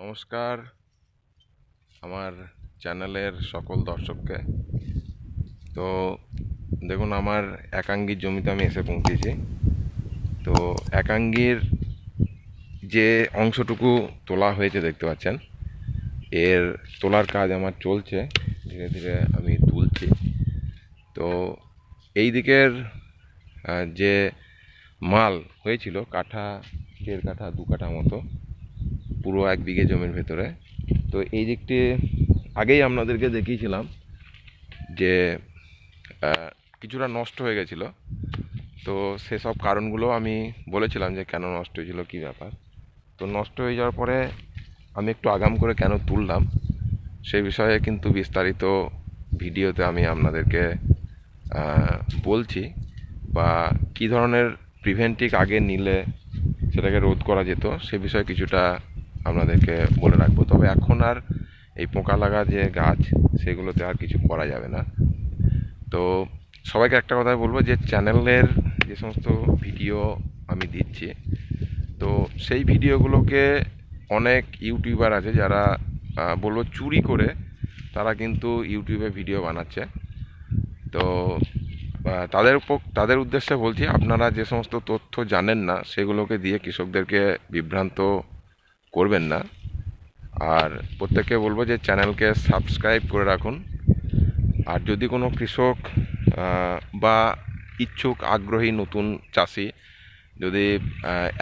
নমস্কার। আমার চ্যানেলের সকল দর্শককে। তো দেখুন, আমার একাঙ্গির জমিতে আমি এসে পৌঁছেছি। তো একাঙ্গির যে অংশটুকু তোলা হয়েছে দেখতে পাচ্ছেন, এর তোলার কাজ আমার চলছে। ধীরে ধীরে আমি তুলছি। তো এই দিকের যে মাল হয়েছিল, কাঠা, দেড় কাঠা, দু কাঠা মতো পুরো এক বিঘে জমির ভেতরে। তো এই দিকটি আগেই আপনাদেরকে দেখিয়েছিলাম যে কিছুটা নষ্ট হয়ে গেছিল। তো সেসব কারণগুলো আমি বলেছিলাম যে, কেন নষ্ট হয়েছিল, কী ব্যাপার? তো নষ্ট হয়ে যাওয়ার পরে আমি একটু আগাম করে কেন তুললাম সেই বিষয়ে কিন্তু বিস্তারিত ভিডিওতে আমি আপনাদেরকে বলছি বা কী ধরনের প্রিভেন্টিক আগে নিলে সেটাকে রোধ করা যেত, সে বিষয়ে কিছুটা আপনাদেরকে বলে রাখব। তবে এখন আর এই পোকা লাগা যে গাছ, সেগুলোতে আর কিছু করা যাবে না। তো সবাইকে একটা কথাই বলব যে চ্যানেলের যে সমস্ত ভিডিও আমি দিচ্ছি, তো সেই ভিডিওগুলোকে অনেক ইউটিউবার আছে যারা বলব চুরি করে তারা কিন্তু ইউটিউবে ভিডিও বানাচ্ছে। তো তাদের তাদের উদ্দেশ্যে বলছি, আপনারা যে সমস্ত তথ্য জানেন না, সেগুলোকে দিয়ে কৃষকদেরকে বিভ্রান্ত করবেন না। আর প্রত্যেককে বলব যে চ্যানেলকে সাবস্ক্রাইব করে রাখুন। আর যদি কোনো কৃষক বা ইচ্ছুক, আগ্রহী নতুন চাষি যদি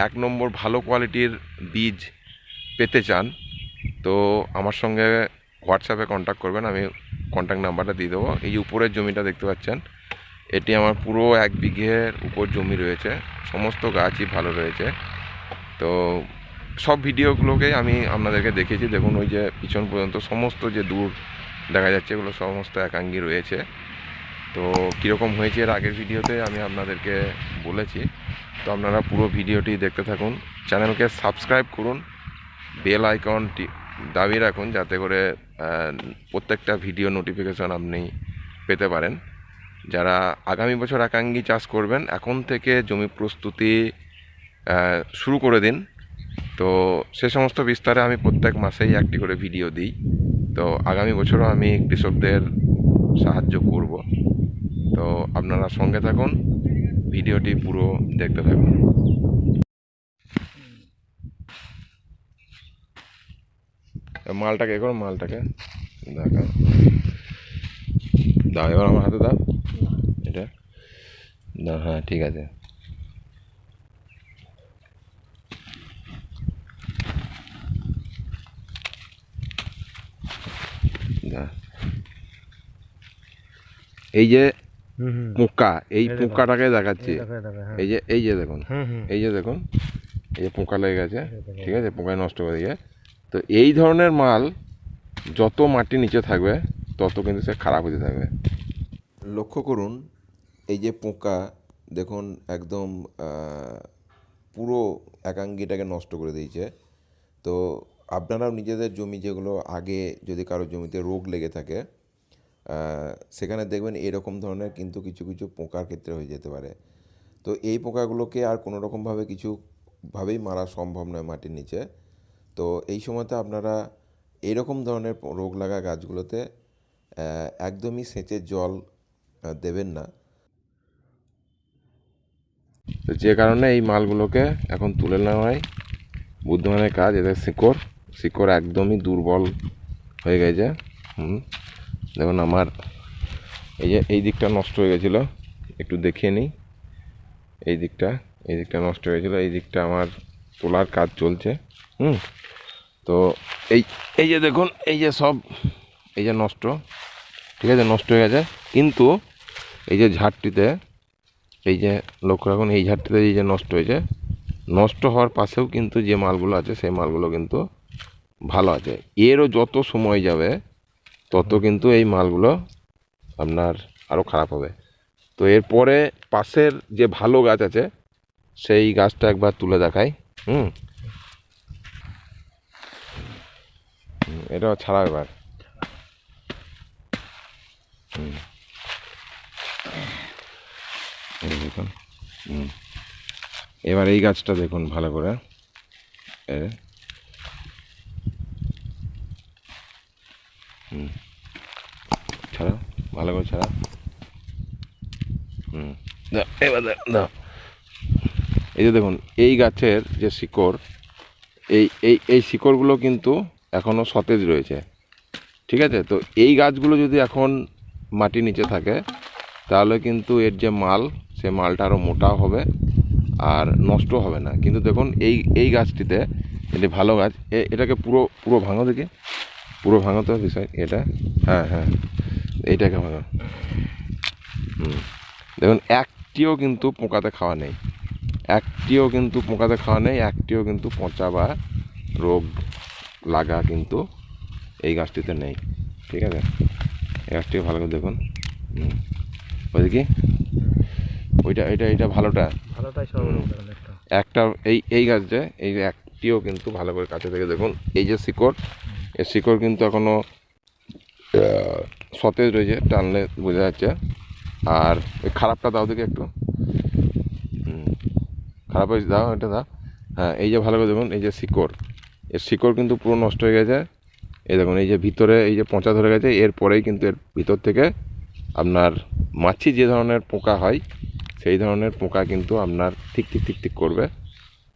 এক নম্বর ভালো কোয়ালিটির বীজ পেতে চান, তো আমার সঙ্গে হোয়াটসঅ্যাপে কন্ট্যাক্ট করবেন। আমি কন্ট্যাক্ট নাম্বারটা দিয়ে দেবো। এই উপরের জমিটা দেখতে পাচ্ছেন, এটি আমার পুরো এক বিঘের উপর জমি রয়েছে। সমস্ত গাছই ভালো রয়েছে। তো সব ভিডিওগুলোকেই আমি আপনাদেরকে দেখিয়েছি। দেখুন, ওই যে পিছন পর্যন্ত সমস্ত যে দূর দেখা যাচ্ছে, এগুলো সমস্ত একাঙ্গি রয়েছে। তো কীরকম হয়েছে এর আগের ভিডিওতে আমি আপনাদেরকে বলেছি। তো আপনারা পুরো ভিডিওটি দেখতে থাকুন। চ্যানেলকে সাবস্ক্রাইব করুন। বেল আইকনটি দাবি রাখুন, যাতে করে প্রত্যেকটা ভিডিও নোটিফিকেশন আপনি পেতে পারেন। যারা আগামী বছর একাঙ্গি চাষ করবেন, এখন থেকে জমি প্রস্তুতি শুরু করে দিন। তো সে সমস্ত বিস্তারে আমি প্রত্যেক মাসেই একটি করে ভিডিও দিই। তো আগামী বছরও আমি কৃষকদের সাহায্য করব। তো আপনারা সঙ্গে থাকুন ভিডিওটি পুরো দেখতে থাকুন। মালটাকে এ করো মালটাকে দেখা। দাও এবার আমার হাতে দাও। এটা? দাও হ্যাঁ ঠিক আছে। দাও। এই যে পোকা এই। পোকাটাকে দেখাচ্ছি। এই হ্যাঁ। এই যে এই যে দেখুন। এই যে দেখুন এই যে পোকা লেগে গেছে ঠিক আছে পোকায় নষ্ট করে দিয়ে। তো এই ধরনের মাল যত মাটি নিচে থাকবে তত কিন্তু সে খারাপ হতে থাকবে। লক্ষ্য করুন এই যে পোকা দেখুন একদম পুরো একাঙ্গিটাকে নষ্ট করে দিয়েছে। তো আপনারাও নিজেদের জমি যেগুলো আগে যদি কারও জমিতে রোগ লেগে থাকে সেখানে দেখবেন এরকম ধরনের কিন্তু কিছু কিছু পোকার ক্ষেত্রে হয়ে যেতে পারে। তো এই পোকাগুলোকে আর কোনো রকমভাবে কিছুভাবেই মারা সম্ভব নয় মাটির নিচে। তো এই সময়তে আপনারা এইরকম ধরনের রোগ লাগা গাছগুলোতে একদমই সেচের জল দেবেন না। তো যে কারণে এই মালগুলোকে এখন তুলে নেওয়া হয় বুদ্ধিমানের কাজ, এদের শিকড়। শিকড় একদমই দুর্বল হয়ে গেছে, হুম। দেখুন আমার, এই যে এই দিকটা নষ্ট হয়ে গেছিল, একটু দেখিয়ে নিই। এই দিকটা এই দিকটা নষ্ট হয়ে গেছিল, এই দিকটা আমার তোলার কাজ চলছে, হুম। তো এই এই যে দেখুন, এই যে সব, এই যে নষ্ট, ঠিক আছে, নষ্ট হয়ে গেছে। কিন্তু এই যে ঝাড়টিতে, এই যে লক্ষ্য রাখুন, এই ঝাড়টিতে এই যে নষ্ট হয়েছে, নষ্ট হওয়ার পাশেও কিন্তু যে মালগুলো আছে, সেই মালগুলো কিন্তু ভালো আছে। এরও যত সময় যাবে, তত কিন্তু এই মালগুলো আপনার আরও খারাপ হবে। তো এরপরে পাশের যে ভালো গাছ আছে, সেই গাছটা একবার তুলে দেখাই। হুম। এটাও ছাড়া এবার। দেখুন। হুম। এবার এই গাছটা দেখুন ভালো করে। হুম। ছাড়া ভালো করে ছাড়া। হুম। এবার দাও, এই যে দেখুন এই গাছের যে শিকড় এই এই এই শিকড়গুলো কিন্তু এখনও সতেজ রয়েছে। ঠিক আছে? তো এই গাছগুলো যদি এখন মাটির নিচে থাকে তাহলে কিন্তু এর যে মাল সে মালটা আরও মোটা হবে আর নষ্ট হবে না। কিন্তু দেখুন এই এই গাছটিতে এটি ভালো গাছ। এটাকে পুরো পুরো ভাঙো দেখি। পুরো ভাঙো তো বিষয় এটা? হ্যাঁ হ্যাঁ। এইটাকে ভাঙো হুম। দেখুন একটিও কিন্তু পোকাতে খাওয়া নেই। একটিও কিন্তু পোকাতে খাওয়া নেই একটিও কিন্তু পচা বা রোগ লাগা কিন্তু এই গাছটিতে নেই। ঠিক আছে? এই গাছটিও ভালো করে দেখুন। হুম। ওইদিকে ওইটা এটা এটা ভালোটা? ভালোটাই একটা এই এই গাছ যে এই একটিও কিন্তু ভালো করে কাছে থেকে দেখুন। এই যে শিকড় এই শিকড় কিন্তু এখনও আহ, সতেজ রয়েছে টানলে বোঝা যাচ্ছে। আর এই খারাপটা দাও দেখি একটু। খারাপ হয়েছে দাও এটা দাও। হ্যাঁ এই যে ভালো করে দেখুন এই যে শিকড় এর শিকড় কিন্তু পুরো নষ্ট হয়ে গেছে। এই দেখুন এই যে ভিতরে এই যে পচা ধরে গেছে এরপরেই কিন্তু এর ভিতর থেকে আপনার মাছি যে ধরনের পোকা হয় সেই ধরনের পোকা কিন্তু আপনার ঠিক ঠিক ঠিক ঠিক করবে।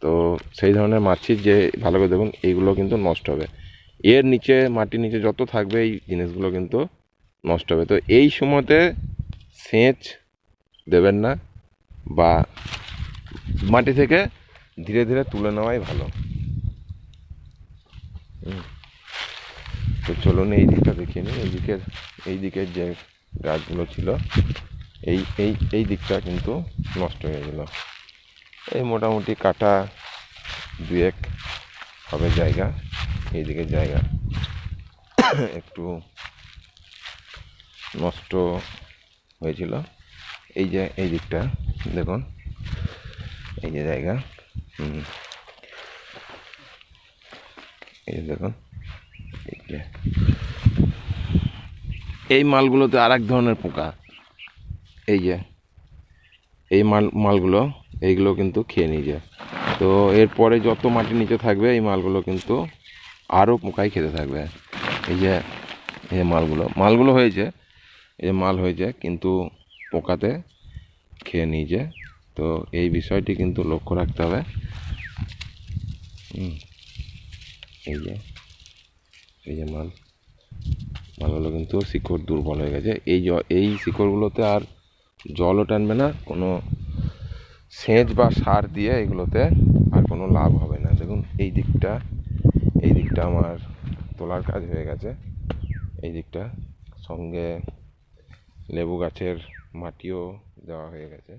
তো সেই ধরনের মাছির যে ভালো করে দেখুন এইগুলো কিন্তু নষ্ট হবে। এর নিচে, মাটির নিচে যত থাকবে, এই জিনিসগুলো কিন্তু নষ্ট হবে। তো এই সময়তে সেচ দেবেন না বা মাটি থেকে ধীরে ধীরে তুলে নেওয়াই ভালো। তো চলুন এই দিকটা দেখিয়ে নিই। এই দিকের এই দিকের যে গাছগুলো ছিল, এই এই এই দিকটা কিন্তু নষ্ট হয়ে গেল। এই মোটামুটি কাটা দুয়েক হবে জায়গা। এই দিকের জায়গা। একটু নষ্ট হয়েছিল। এই যে, এই দিকটা, দেখুন। এই যে জায়গা এই দেখুন, এই মালগুলোতে আর এক ধরনের পোকা। এই যে, এই মাল, মালগুলো, এইগুলো কিন্তু খেয়ে নিয়ে যায়। তো এরপরে যত মাটির নিচে থাকবে, এই মালগুলো কিন্তু আরও পোকাই খেতে থাকবে। এই যে, এই মালগুলো। মালগুলো হয়েছে, এই মাল হয়েছে, কিন্তু পোকাতে খেয়ে নিয়েছে। তো এই বিষয়টি কিন্তু লক্ষ্য রাখতে হবে। এই যে এই যে মাল। মালগুলো কিন্তু শিকড় দুর্বল হয়ে গেছে। এই এই শিকড়গুলোতে আর জলও টানবে না। কোনো সেচ বা সার দিয়ে এগুলোতে আর কোনো লাভ হবে না। দেখুন, এই দিকটা এই দিকটা আমার তোলার কাজ হয়ে গেছে। এই দিকটা সঙ্গে লেবু গাছের মাটিও দেওয়া হয়ে গেছে।